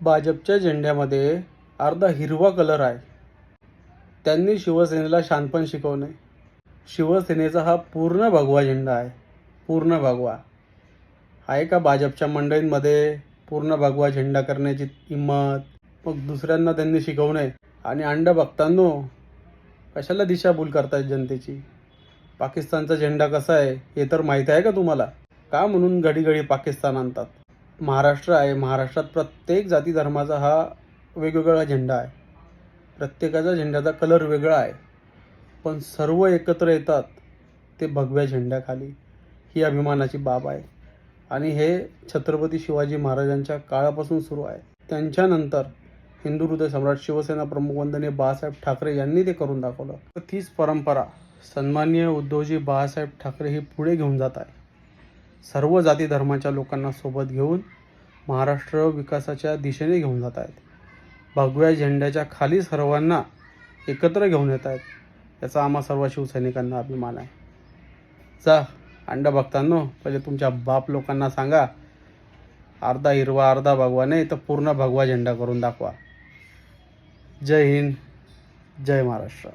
भाजपच्या झेंड्यामध्ये अर्धा हिरवा कलर आहे. त्यांनी शिवसेनेला शानपण शिकवणे शिवसेनेचा हा पूर्ण भगवा झेंडा आहे. पूर्ण भगवा. आहे का भाजपच्या मंडळींमध्ये पूर्ण भगवा झेंडा करण्याची हिंमत? मग दुसऱ्यांना त्यांनी शिकवणे आणि अंड बघतानो कशाला दिशाभूल करतायत जनतेची? पाकिस्तानचा झेंडा कसा आहे हे तर माहीत आहे का तुम्हाला? का म्हणून घडी घडी पाकिस्तान आणतात? महाराष्ट्र आहे. महाराष्ट्रात प्रत्येक जाती धर्माचा हा वेगवेगळा झेंडा आहे. प्रत्येकाचा झेंड्याचा कलर वेगळा आहे. पण सर्व एकत्र येतात ते भगव्या झेंड्याखाली. ही अभिमानाची बाब आहे. आणि हे छत्रपती शिवाजी महाराजांच्या काळापासून सुरू आहे. त्यांच्यानंतर हिंदू हृदय सम्राट शिवसेना प्रमुख वंदने बाळासाहेब ठाकरे यांनी ते करून दाखवलं. तर तीच परंपरा सन्माननीय उद्धवजी बाळासाहेब ठाकरे ही पुढे घेऊन जात आहे. सर्व जाती धर्माच्या लोकांना सोबत घेऊन महाराष्ट्र विकासाच्या दिशेने घेऊन जात आहेत. भगव्या झेंड्याच्या खाली सर्वांना एकत्र घेऊन येत आहेत. याचा आम्हा सर्व शिवसैनिकांना अभिमान आहे. जा अंडा बघतानो पहिले तुमच्या बाप लोकांना सांगा अर्धा हिरवा अर्धा भगवा नाही तर पूर्ण भगवा झेंडा करून दाखवा. जय हिंद जय महाराष्ट्र.